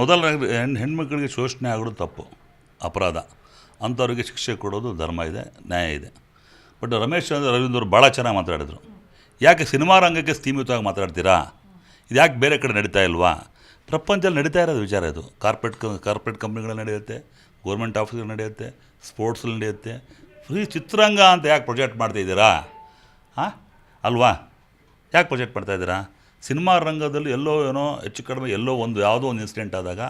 ಮೊದಲ ಹೆಣ್ಣು ಹೆಣ್ಮಕ್ಳಿಗೆ ಶೋಷಣೆ ಆಗೋದು ತಪ್ಪು, ಅಪರಾಧ. ಅಂಥವ್ರಿಗೆ ಶಿಕ್ಷೆ ಕೊಡೋದು ಧರ್ಮ ಇದೆ, ನ್ಯಾಯ ಇದೆ. ಬಟ್ ರಮೇಶ್ ಚಂದ್ರ ರವೀಂದ್ರವ್ರು ಭಾಳ ಚೆನ್ನಾಗಿ ಮಾತಾಡಿದರು. ಯಾಕೆ ಸಿನಿಮಾ ರಂಗಕ್ಕೆ ಸೀಮಿತವಾಗಿ ಮಾತಾಡ್ತೀರಾ? ಇದು ಯಾಕೆ ಬೇರೆ ಕಡೆ ನಡೀತಾ ಇಲ್ವಾ? ಪ್ರಪಂಚದಲ್ಲಿ ನಡೀತಾ ಇರೋದು ವಿಚಾರ ಇದು. ಕಾರ್ಪೊರೇಟ್ ಕಾರ್ಪೊರೇಟ್ ಕಂಪ್ನಿಗಳಲ್ಲಿ ನಡೆಯುತ್ತೆ ಗೌರ್ಮೆಂಟ್ ಆಫೀಸ್ಗಳು ನಡೆಯುತ್ತೆ ಸ್ಪೋರ್ಟ್ಸಲ್ಲಿ ನಡೆಯುತ್ತೆ. ಫ್ರೀ ಚಿತ್ರರಂಗ ಅಂತ ಯಾಕೆ ಪ್ರೊಜೆಕ್ಟ್ ಮಾಡ್ತಾಯಿದ್ದೀರಾ ಹಾಂ ಅಲ್ವಾ? ಯಾಕೆ ಪ್ರೊಜೆಕ್ಟ್ ಮಾಡ್ತಾ ಇದ್ದೀರಾ? ಸಿನಿಮಾ ರಂಗದಲ್ಲಿ ಎಲ್ಲೋ ಏನೋ ಹೆಚ್ಚು ಕಡಿಮೆ ಎಲ್ಲೋ ಒಂದು ಯಾವುದೋ ಒಂದು ಇನ್ಸಿಡೆಂಟ್ ಆದಾಗ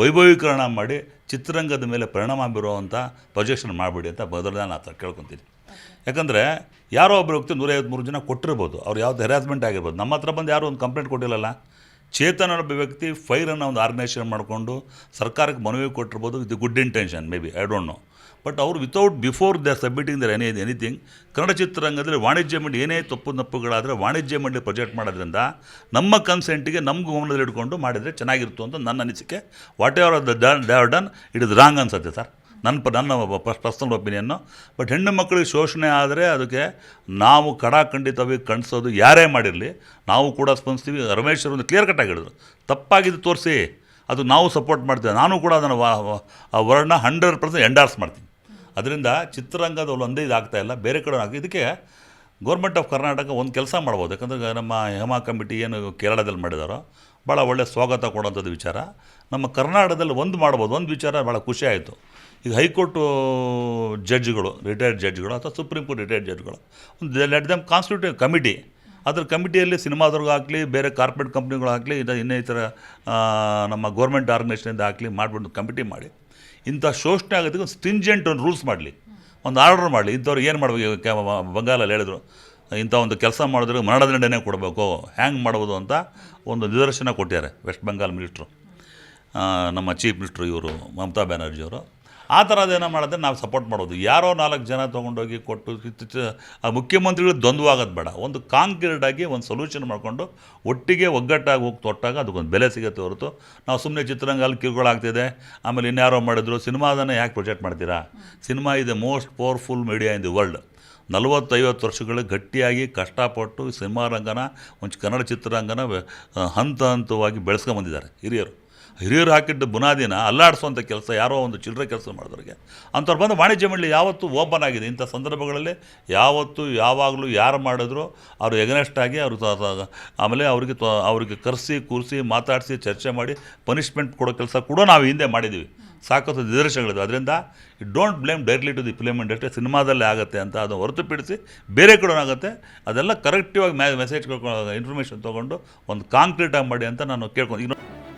ವೈಭವೀಕರಣ ಮಾಡಿ ಚಿತ್ರರಂಗದ ಮೇಲೆ ಪರಿಣಾಮ ಬೀರುವಂಥ ಪ್ರೊಜೆಕ್ಷನ್ ಮಾಡಿಬಿಡಿ ಅಂತ ಬದಲು ನಾನು ಥರ ಕೇಳ್ಕೊತೀನಿ. ಯಾಕಂದರೆ ಯಾರೋ ಒಬ್ಬರು ವ್ಯಕ್ತಿ ನೂರೈವತ್ತ್ಮೂರು ಜನ ಕೊಟ್ಟಿರ್ಬೋದು. ಅವ್ರು ಯಾವ್ದು ಹೆರಾಸ್ಮೆಂಟ್ ಆಗಿರ್ಬೋದು. ನಮ್ಮ ಹತ್ರ ಬಂದು ಯಾರೂ ಒಂದು ಕಂಪ್ಲೇಂಟ್ ಕೊಟ್ಟಿಲ್ಲಲ್ಲ? ಚೇತನ್ ಒಬ್ಬ ವ್ಯಕ್ತಿ ಫೈರನ್ನು ಒಂದು ಆರ್ಗನೈಸೇಷನ್ ಮಾಡಿಕೊಂಡು ಸರ್ಕಾರಕ್ಕೆ ಮನವಿ ಕೊಟ್ಟಿರ್ಬೋದು ಇದು good intention may be I don't know but ಅವರು without before the submitting their any anything Kannada ಚಿತ್ರರಂಗದಲ್ಲಿ ವಾಣಿಜ್ಯ ಮಂಡಳಿ ಏನೇ ತಪ್ಪು ತಪ್ಪುಗಳಾದರೆ ವಾಣಿಜ್ಯ ಮಂಡಳಿ ಪ್ರೊಜೆಕ್ಟ್ ಮಾಡೋದ್ರಿಂದ ನಮ್ಮ ಕನ್ಸೆಂಟಿಗೆ ನಮ್ಮ ಗಮನದಲ್ಲಿ ಇಟ್ಕೊಂಡು ಮಾಡಿದರೆ ಚೆನ್ನಾಗಿರ್ತು ಅಂತ ನನ್ನ ಅನಿಸಿಕೆ. Whatever the done they done it is wrong ಅನ್ಸುತ್ತೆ ಸರ್ ನನ್ನ ಪ ನನ್ನ ಪರ್ಸನಲ್ ಒಪಿನಿಯನ್ನು ಬಟ್ ಹೆಣ್ಣು ಮಕ್ಕಳಿಗೆ ಶೋಷಣೆ ಆದರೆ ಅದಕ್ಕೆ ನಾವು ಕಡಾಖಂಡಿತವಾಗಿ ಕಣಿಸೋದು ಯಾರೇ ಮಾಡಿರಲಿ, ನಾವು ಕೂಡ ಸ್ಪಂದಿಸ್ತೀವಿ. ರಮೇಶ್ ಅವರು ಒಂದು ಕ್ಲಿಯರ್ ಕಟ್ ಆಗಿ ಹೇಳಿದ್ರು. ತಪ್ಪಾಗಿದ್ದು ತೋರಿಸಿ, ಅದು ನಾವು ಸಪೋರ್ಟ್ ಮಾಡ್ತೇವೆ. ನಾನು ಕೂಡ ಅದನ್ನು ಆ ವರ್ಡ್ನ ಹಂಡ್ರೆಡ್ ಪರ್ಸೆಂಟ್ ಎಂಡಾರ್ಸ್ ಮಾಡ್ತೀನಿ. ಅದರಿಂದ ಚಿತ್ರರಂಗದ ಒಂದೇ ಇದಾಗ್ತಾ ಇಲ್ಲ. ಬೇರೆ ಕಡೆ ಇದಕ್ಕೆ ಗೌರ್ಮೆಂಟ್ ಆಫ್ ಕರ್ನಾಟಕ ಒಂದು ಕೆಲಸ ಮಾಡ್ಬೋದು. ಯಾಕಂದರೆ ನಮ್ಮ ಹೇಮಾ ಕಮಿಟಿ ಏನು ಕೇರಳದಲ್ಲಿ ಮಾಡಿದಾರೋ ಭಾಳ ಒಳ್ಳೆಯ ಸ್ವಾಗತ ಕೊಡೋಂಥದ್ದು ವಿಚಾರ. ನಮ್ಮ ಕರ್ನಾಟಕದಲ್ಲಿ ಒಂದು ಮಾಡ್ಬೋದು. ಒಂದು ವಿಚಾರ ಭಾಳ ಖುಷಿ ಆಯಿತು. ಈಗ ಹೈಕೋರ್ಟು ಜಡ್ಜ್ಗಳು ರಿಟೈರ್ಡ್ ಜಡ್ಜ್ಗಳು ಅಥವಾ ಸುಪ್ರೀಂ ಕೋರ್ಟ್ ರಿಟೈರ್ಡ್ ಜಡ್ಜ್ಗಳು, ಒಂದು ಲೆಟ್ ದಮ್ ಕಾನ್ಸ್ಟಿಟ್ಯೂಟಿವ್ ಕಮಿಟಿ ಅದ್ರ ಕಮಿಟಿಯಲ್ಲಿ ಸಿನಿಮಾದವ್ರಿಗೂ ಆಗಲಿ ಬೇರೆ ಕಾರ್ಪೊರೇಟ್ ಕಂಪ್ನಿಗಳು ಆಗಲಿ ಇದು ಇನ್ನಿತರ ನಮ್ಮ ಗೌರ್ಮೆಂಟ್ ಆರ್ಗನೈಸೇಷನಿಂದ ಆಗಲಿ ಮಾಡಿಬಿಟ್ಟು ಕಮಿಟಿ ಮಾಡಿ. ಇಂಥ ಶೋಷಣೆ ಆಗೋದಕ್ಕೆ ಒಂದು ಸ್ಟಿಂಜೆಂಟ್ ಒಂದು ರೂಲ್ಸ್ ಮಾಡಲಿ. ಒಂದು ಆರ್ಡ್ರ್ ಮಾಡಲಿ. ಇಂಥವ್ರು ಏನು ಮಾಡಬೇಕು? ಬಂಗಾಲಲ್ಲಿ ಹೇಳಿದರು, ಇಂಥ ಒಂದು ಕೆಲಸ ಮಾಡಿದ್ರೆ ಮರಣದಂಡನೆ ಕೊಡಬೇಕು, ಹ್ಯಾಂಗ್ ಮಾಡ್ಬೋದು ಅಂತ ಒಂದು ನಿದರ್ಶನ ಕೊಟ್ಟಿದ್ದಾರೆ ವೆಸ್ಟ್ ಬೆಂಗಾಲ್ ಮಿನಿಸ್ಟ್ರು ನಮ್ಮ ಚೀಫ್ ಮಿನಿಸ್ಟ್ರು ಇವರು ಮಮತಾ ಬ್ಯಾನರ್ಜಿ ಅವರು. ಆ ಥರದ್ದೇನೋ ಮಾಡಿದ್ರೆ ನಾವು ಸಪೋರ್ಟ್ ಮಾಡೋದು. ಯಾರೋ ನಾಲ್ಕು ಜನ ತೊಗೊಂಡೋಗಿ ಕೊಟ್ಟು ಆ ಮುಖ್ಯಮಂತ್ರಿಗಳು ದ್ವಂದ್ವ ಆಗೋದು ಬೇಡ. ಒಂದು ಕಾಂಕ್ರೀಟ್ ಆಗಿ ಒಂದು ಸೊಲ್ಯೂಷನ್ ಮಾಡಿಕೊಂಡು ಒಟ್ಟಿಗೆ ಒಗ್ಗಟ್ಟಾಗಿ ಹೋಗಿ ತೊಟ್ಟಾಗ ಅದಕ್ಕೊಂದು ಬೆಲೆ ಸಿಗುತ್ತೆ ಹೊರತು ನಾವು ಸುಮ್ಮನೆ ಚಿತ್ರರಂಗ ಅಲ್ಲಿ ಕಿರುಗಳಾಗ್ತಿದೆ ಆಮೇಲೆ ಇನ್ಯಾರೋ ಮಾಡಿದ್ರು ಸಿನಿಮಾದನ್ನು ಯಾಕೆ ಪ್ರೊಜೆಕ್ಟ್ ಮಾಡ್ತೀರಾ? ಸಿನಿಮಾ ಇದೆ most powerful media in the world. ನಲವತ್ತೈವತ್ತು ವರ್ಷಗಳು ಗಟ್ಟಿಯಾಗಿ ಕಷ್ಟಪಟ್ಟು ಸಿನಿಮಾ ರಂಗನ ಒಂದು ಕನ್ನಡ ಚಿತ್ರರಂಗನ, ಹಂತ ಹಂತವಾಗಿ ಬೆಳೆಸ್ಕೊಂಬಂದಿದ್ದಾರೆ ಹಿರಿಯರು. ಹಿರಿಯರು ಹಾಕಿದ್ದ ಬುನಾದಿನ ಅಲ್ಲಾಡಿಸುವಂಥ ಕೆಲಸ, ಯಾರೋ ಒಂದು ಚಿಲ್ಲರೆ ಕೆಲಸ ಮಾಡಿದವ್ರಿಗೆ. ಅಂಥವ್ರು ಬಂದು ವಾಣಿಜ್ಯ ಮಂಡಳಿ ಯಾವತ್ತೂ ಓಪನ್ ಆಗಿದೆ. ಇಂಥ ಸಂದರ್ಭಗಳಲ್ಲಿ ಯಾವತ್ತೂ, ಯಾವಾಗಲೂ ಯಾರು ಮಾಡಿದ್ರು ಅವರು ಎಗನೆಸ್ಟ್ ಆಗಿ ಅವರು ಆಮೇಲೆ ಅವರಿಗೆ ಅವರಿಗೆ ಕರೆಸಿ, ಕೂರಿಸಿ, ಮಾತಾಡಿಸಿ, ಚರ್ಚೆ ಮಾಡಿ, ಪನಿಷ್ಮೆಂಟ್ ಕೊಡೋ ಕೆಲಸ ಕೂಡ ನಾವು ಹಿಂದೆ ಮಾಡಿದ್ದೀವಿ. ಸಾಕಷ್ಟು ನಿದರ್ಶನಗಳಿದೆ ಅದರಿಂದ don't blame directly to the film industry, ಸಿನಿಮಾದಲ್ಲೇ ಆಗುತ್ತೆ ಅಂತ ಅದು ಹೊರತುಪಡಿಸಿ ಬೇರೆ ಕಡೆ ಆಗುತ್ತೆ. ಅದೆಲ್ಲ ಕರೆಕ್ಟಿವಾಗಿ ಮ್ಯಾ ಮೆಸೇಜ್ ಇನ್ಫಾರ್ಮೇಷನ್ ತೊಗೊಂಡು ಒಂದು ಕಾಂಕ್ರೀಟಾಗಿ ಮಾಡಿ ಅಂತ ನಾನು ಕೇಳ್ಕೊಂಡು